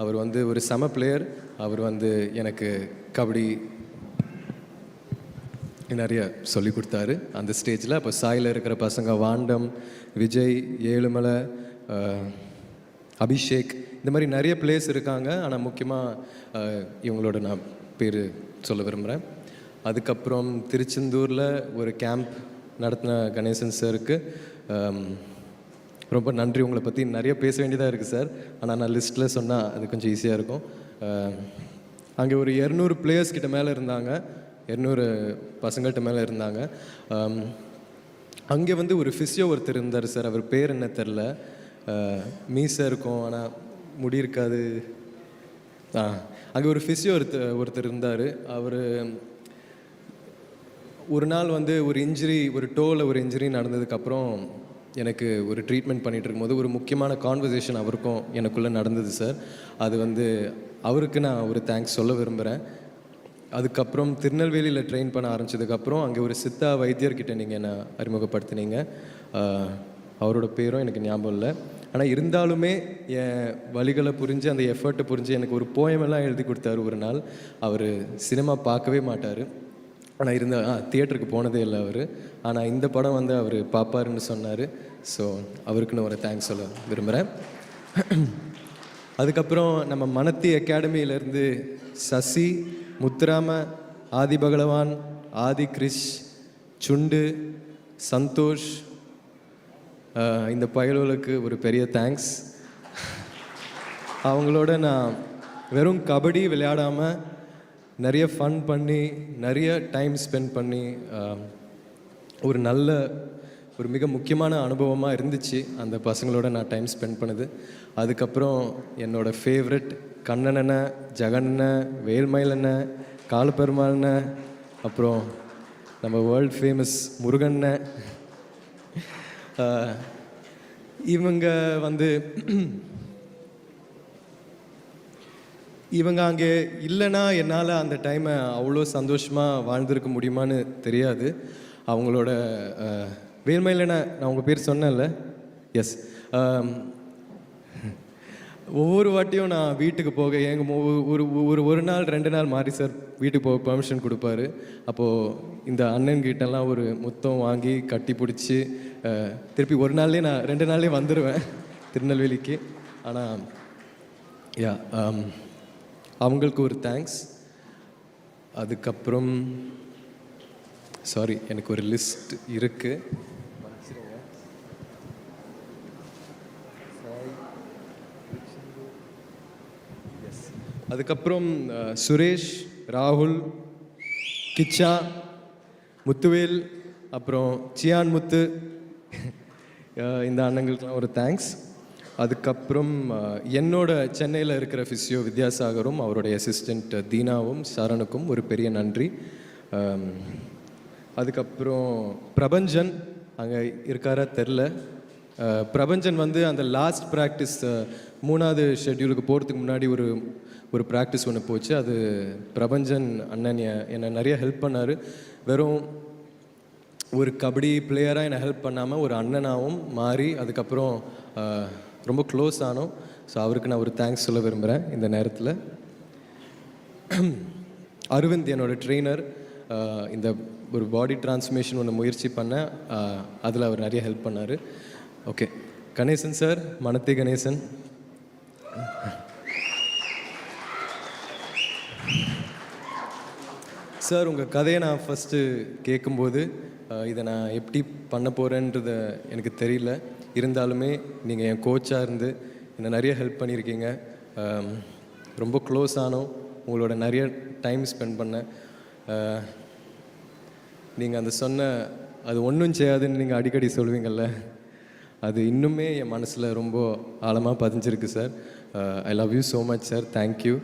அவர் வந்து ஒரு செம பிளேயர் அவர் வந்து எனக்கு கபடி நிறைய சொல்லி கொடுத்தாரு. அந்த ஸ்டேஜில் அப்போ சாயில் இருக்கிற பசங்க வாண்டம் விஜய் ஏழுமலை அபிஷேக் இந்த மாதிரி நிறைய பிளேஸ் இருக்காங்க. ஆனால் முக்கியமாக இவங்களோட நான் பேர் சொல்ல விரும்புகிறேன் அதுக்கப்புறம் திருச்செந்தூரில் ஒரு கேம்ப் நடத்தின கணேசன் சருக்கு ரொம்ப நன்றி. உங்களை பற்றி நிறைய பேச வேண்டியதாக இருக்குது சார் ஆனால் நான் லிஸ்ட்டில் சொன்னால் அது கொஞ்சம் ஈஸியாக இருக்கும். அங்கே ஒரு இரநூறு பிளேயர்ஸ் கிட்ட மேலே இருந்தாங்க. இரநூறு பசங்கள்கிட்ட மேலே இருந்தாங்க. அங்கே வந்து ஒரு ஃபிசியோ ஒருத்தர் இருந்தார் சார் அவர் பேர் என்ன தெரில மீசை இருக்கும். ஆனால் முடி இருக்காது. ஆ அங்கே ஒரு ஃபிசியோ ஒருத்தர் ஒருத்தர் இருந்தார். அவர் ஒரு நாள் வந்து ஒரு இன்ஜுரி ஒரு டோவில் ஒரு இன்ஜுரி நடந்ததுக்கப்புறம் எனக்கு ஒரு ட்ரீட்மெண்ட் பண்ணிகிட்டு இருக்கும்போது ஒரு முக்கியமான கான்வர்சேஷன் அவருக்கும் எனக்குள்ளே நடந்தது சார் அது வந்து அவருக்கு நான் ஒரு தேங்க்ஸ் சொல்ல விரும்புகிறேன் அதுக்கப்புறம் திருநெல்வேலியில் ட்ரெயின் பண்ண ஆரம்பிச்சதுக்கப்புறம் அங்கே ஒரு சித்தா வைத்தியர்கிட்ட நீங்கள் என்னை அறிமுகப்படுத்தினீங்க? அவரோட பேரும் எனக்கு ஞாபகம் இல்லை. ஆனால் இருந்தாலுமே என் வழிகளை புரிஞ்சு அந்த எஃபர்ட்டை புரிஞ்சு எனக்கு ஒரு போயமெல்லாம் எழுதி கொடுத்தாரு ஒரு நாள். அவர் சினிமா பார்க்கவே மாட்டார். ஆனால் இருந்த தியேட்டருக்கு போனதே இல்லை அவர். ஆனால் இந்த படம் வந்து அவர் பார்ப்பாருன்னு சொன்னார். ஸோ அவருக்குன்னு ஒரு தேங்க்ஸ் சொல்ல விரும்புகிறேன் அதுக்கப்புறம் நம்ம மனத்தி அகாடமியிலேருந்து சசி முத்துராம ஆதி பகலவான் ஆதி கிரிஷ் சுண்டு சந்தோஷ் இந்த பயலுவலுக்கு ஒரு பெரிய தேங்க்ஸ் அவங்களோட நான் வெறும் கபடி விளையாடாமல் நிறைய ஃபன் பண்ணி நிறைய டைம் ஸ்பெண்ட் பண்ணி ஒரு நல்ல ஒரு மிக முக்கியமான அனுபவமாக இருந்துச்சு அந்த பசங்களோட நான் டைம் ஸ்பெண்ட் பண்ணது. அதுக்கப்புறம் என்னோடய ஃபேவரட் கண்ணனண்ண ஜெகண்ண வேல்மயிலண்ண காலப்பெருமாள்ண்ண அப்புறம் நம்ம வேர்ல்ட் ஃபேமஸ் முருகண்ண இவங்க வந்து இவங்க அங்கே இல்லைன்னா என்னால் அந்த டைமை அவ்வளோ சந்தோஷமாக வாழ்ந்திருக்க முடியுமான்னு தெரியாது. அவங்களோட வேர்மை இல்லைன்னா நான் உங்கள் பேர் சொன்னேன்ல? எஸ் ஒவ்வொரு வாட்டியும் நான் வீட்டுக்கு போக எங்கள் ஒரு ஒரு ஒரு நாள் ரெண்டு நாள் மாறி சார் வீட்டுக்கு போக பெர்மிஷன் கொடுப்பாரு. அப்போது இந்த அண்ணன்கிட்டலாம் ஒரு முத்தம் வாங்கி கட்டி பிடிச்சி திருப்பி ஒரு நாள்லேயே நான் ரெண்டு நாள்லேயே வந்துடுவேன் திருநெல்வேலிக்கு. ஆனால் யா அவங்களுக்கு ஒரு தேங்க்ஸ் அதுக்கப்புறம் சாரி எனக்கு ஒரு லிஸ்ட் இருக்குது அதுக்கப்புறம் சுரேஷ் ராகுல் கிச்சா முத்துவேல் அப்புறம் சியான் முத்து. இந்த அண்ணங்களுக்கெலாம் ஒரு தேங்க்ஸ் அதுக்கப்புறம் என்னோட சென்னையில் இருக்கிற ஃபிசியோ வித்யாசாகரும் அவருடைய அசிஸ்டண்ட் தீனாவும் சரணுக்கும் ஒரு பெரிய நன்றி. அதுக்கப்புறம் பிரபஞ்சன் அங்கே இருக்காரா தெரில. பிரபஞ்சன் வந்து அந்த லாஸ்ட் ப்ராக்டிஸ் மூணாவது ஷெட்யூலுக்கு போகிறதுக்கு முன்னாடி ஒரு ஒரு ப்ராக்டிஸ் ஒன்று போச்சு. அது பிரபஞ்சன் அண்ணன் என்னை நிறைய ஹெல்ப் பண்ணார். வெறும் ஒரு கபடி பிளேயராக என்னை ஹெல்ப் பண்ணாமல் ஒரு அண்ணனாகவும் மாறி அதுக்கப்புறம் ரொம்ப க்ளோஸ் ஆனோம். ஸோ அவருக்கு நான் ஒரு தேங்க்ஸ் சொல்ல விரும்புகிறேன் இந்த நேரத்தில். அரவிந்த் என்னோட ட்ரெயினர் இந்த ஒரு பாடி டிரான்ஸ்ஃபர்மேஷன் ஒன்று முயற்சி பண்ணேன் அதில் அவர் நிறைய ஹெல்ப் பண்ணார். ஓகே கணேசன் சார் மனத்தி கணேசன். சார் உங்கள் கதையை நான் ஃபஸ்ட்டு கேட்கும்போது இதை நான் எப்படி பண்ண போகிறேன்றத எனக்கு தெரியல. இருந்தாலுமே நீங்கள் என் கோச்சாக இருந்து என்னை நிறைய ஹெல்ப் பண்ணியிருக்கீங்க. ரொம்ப க்ளோஸ் ஆனோம். உங்களோட நிறைய டைம் ஸ்பெண்ட் பண்ணேன். நீங்கள் அந்த சொன்ன அது ஒன்றும் செய்யாதுன்னு நீங்கள் அடிக்கடி சொல்லுவீங்கள்ல அது இன்னுமே என் மனசில் ரொம்ப ஆழமாக பதிஞ்சிருக்கு sir I love you so much sir thank you